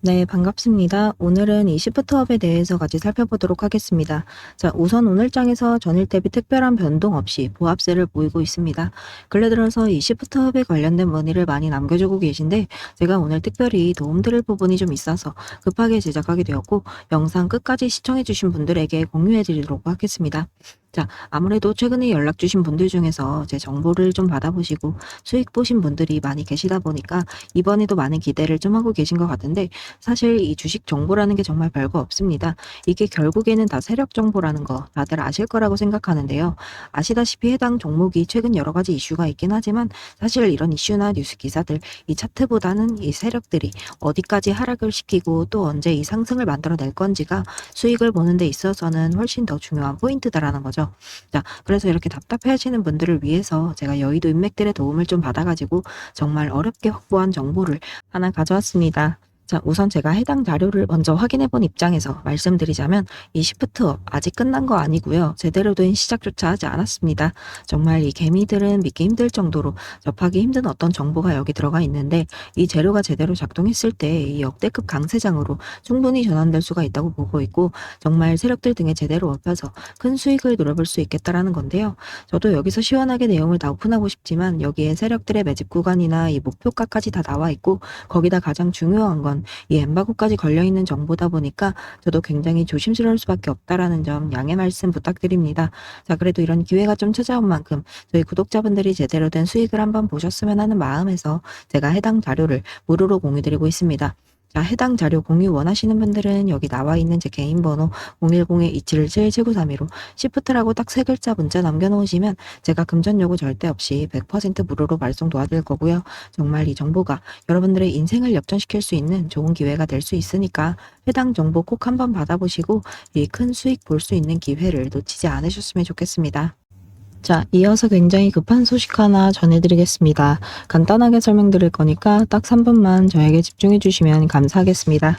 네, 반갑습니다. 오늘은 이 시프트업에 대해서 같이 살펴보도록 하겠습니다. 자, 우선 오늘 장에서 전일 대비 특별한 변동 없이 보합세를 보이고 있습니다. 근래 들어서 이 시프트업에 관련된 문의를 많이 남겨주고 계신데 제가 오늘 특별히 도움드릴 부분이 좀 있어서 급하게 제작하게 되었고 영상 끝까지 시청해주신 분들에게 공유해드리도록 하겠습니다. 자, 아무래도 최근에 연락 주신 분들 중에서 제 정보를 좀 받아보시고 수익 보신 분들이 많이 계시다 보니까 이번에도 많은 기대를 좀 하고 계신 것 같은데 사실 이 주식 정보라는 게 정말 별거 없습니다. 이게 결국에는 다 세력 정보라는 거 다들 아실 거라고 생각하는데요. 아시다시피 해당 종목이 최근 여러 가지 이슈가 있긴 하지만 사실 이런 이슈나 뉴스 기사들 이 차트보다는 이 세력들이 어디까지 하락을 시키고 또 언제 이 상승을 만들어낼 건지가 수익을 보는 데 있어서는 훨씬 더 중요한 포인트다라는 거죠. 자, 그래서 이렇게 답답해 하시는 분들을 위해서 제가 여의도 인맥들의 도움을 좀 받아가지고 정말 어렵게 확보한 정보를 하나 가져왔습니다. 자, 우선 제가 해당 자료를 먼저 확인해 본 입장에서 말씀드리자면 이 시프트업 아직 끝난 거 아니고요. 제대로 된 시작조차 하지 않았습니다. 정말 이 개미들은 믿기 힘들 정도로 접하기 힘든 어떤 정보가 여기 들어가 있는데 이 재료가 제대로 작동했을 때 이 역대급 강세장으로 충분히 전환될 수가 있다고 보고 있고 정말 세력들 등에 제대로 업혀서 큰 수익을 노려볼 수 있겠다라는 건데요. 저도 여기서 시원하게 내용을 다 오픈하고 싶지만 여기에 세력들의 매집 구간이나 이 목표가까지 다 나와 있고 거기다 가장 중요한 건이 엠바고까지 걸려 있는 정보다 보니까 저도 굉장히 조심스러울 수밖에 없다라는 점 양해 말씀 부탁드립니다. 자, 그래도 이런 기회가 좀 찾아온 만큼 저희 구독자분들이 제대로 된 수익을 한번 보셨으면 하는 마음에서 제가 해당 자료를 무료로 공유드리고 있습니다. 자, 해당 자료 공유 원하시는 분들은 여기 나와 있는 제 개인 번호 010-2777-7932로 시프트라고 딱 세 글자 문자 남겨놓으시면 제가 금전 요구 절대 없이 100% 무료로 발송 도와드릴 거고요. 정말 이 정보가 여러분들의 인생을 역전시킬 수 있는 좋은 기회가 될 수 있으니까 해당 정보 꼭 한번 받아보시고 이 큰 수익 볼 수 있는 기회를 놓치지 않으셨으면 좋겠습니다. 자, 이어서 굉장히 급한 소식 하나 전해드리겠습니다. 간단하게 설명드릴 거니까 딱 3분만 저에게 집중해 주시면 감사하겠습니다.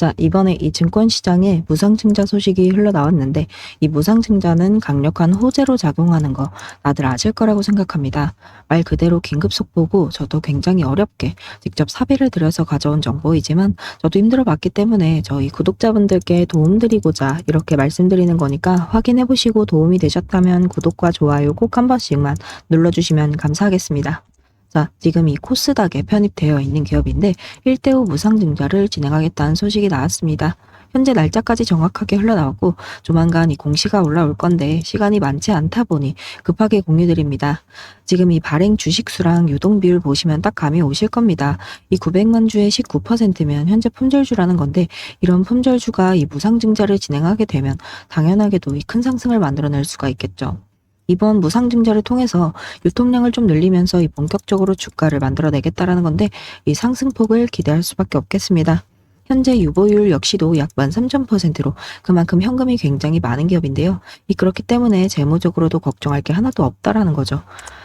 자, 이번에 이 증권 시장에 무상증자 소식이 흘러나왔는데 이 무상증자는 강력한 호재로 작용하는 거 다들 아실 거라고 생각합니다. 말 그대로 긴급 속보고 저도 굉장히 어렵게 직접 사비를 들여서 가져온 정보이지만 저도 힘들어 봤기 때문에 저희 구독자분들께 도움드리고자 이렇게 말씀드리는 거니까 확인해 보시고 도움이 되셨다면 구독과 좋아요 꼭 한 번씩만 눌러주시면 감사하겠습니다. 자, 지금 이 코스닥에 편입되어 있는 기업인데 1대5 무상증자를 진행하겠다는 소식이 나왔습니다. 현재 날짜까지 정확하게 흘러나왔고 조만간 이 공시가 올라올 건데 시간이 많지 않다 보니 급하게 공유드립니다. 지금 이 발행 주식수랑 유동 비율 보시면 딱 감이 오실 겁니다. 이 900만 주의 19%면 현재 품절주라는 건데 이런 품절주가 이 무상증자를 진행하게 되면 당연하게도 이 큰 상승을 만들어낼 수가 있겠죠. 이번 무상증자를 통해서 유통량을 좀 늘리면서 이 본격적으로 주가를 만들어내겠다라는 건데 이 상승폭을 기대할 수밖에 없겠습니다. 현재 유보율 역시도 약 13,000%로 그만큼 현금이 굉장히 많은 기업인데요. 이 그렇기 때문에 재무적으로도 걱정할 게 하나도 없다라는 거죠.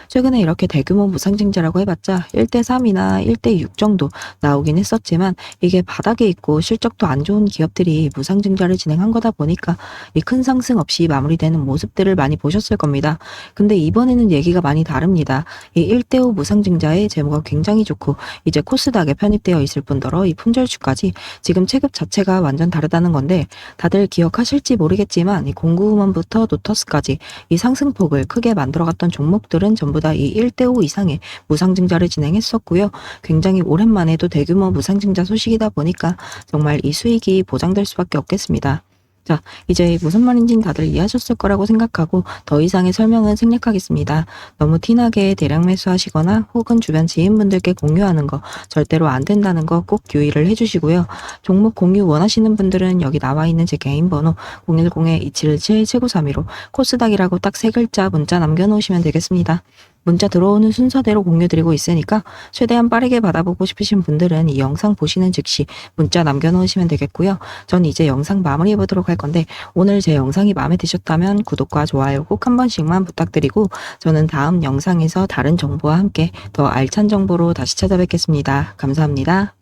최근에 이렇게 대규모 무상증자라고 해봤자 1대3이나 1대6 정도 나오긴 했었지만 이게 바닥에 있고 실적도 안 좋은 기업들이 무상증자를 진행한 거다 보니까 이 큰 상승 없이 마무리되는 모습들을 많이 보셨을 겁니다. 근데 이번에는 얘기가 많이 다릅니다. 이 1대5 무상증자의 재무가 굉장히 좋고 이제 코스닥에 편입되어 있을 뿐더러 이 품절주까지 지금 체급 자체가 완전 다르다는 건데 다들 기억하실지 모르겠지만 이 공구음원부터 노터스까지 이 상승폭을 크게 만들어갔던 종목들은 전부 다 이 1대5 이상의 무상증자를 진행했었고요. 굉장히 오랜만에도 대규모 무상증자 소식이다 보니까 정말 이 수익이 보장될 수밖에 없겠습니다. 자, 이제 무슨 말인지는 다들 이해하셨을 거라고 생각하고 더 이상의 설명은 생략하겠습니다. 너무 티나게 대량 매수하시거나 혹은 주변 지인분들께 공유하는 거 절대로 안 된다는 거 꼭 유의를 해주시고요. 종목 공유 원하시는 분들은 여기 나와 있는 제 개인 번호 010-2777-7932로 코스닥이라고 딱 세 글자 문자 남겨놓으시면 되겠습니다. 문자 들어오는 순서대로 공유드리고 있으니까 최대한 빠르게 받아보고 싶으신 분들은 이 영상 보시는 즉시 문자 남겨놓으시면 되겠고요. 전 이제 영상 마무리해 보도록 할 건데 오늘 제 영상이 마음에 드셨다면 구독과 좋아요 꼭 한 번씩만 부탁드리고 저는 다음 영상에서 다른 정보와 함께 더 알찬 정보로 다시 찾아뵙겠습니다. 감사합니다.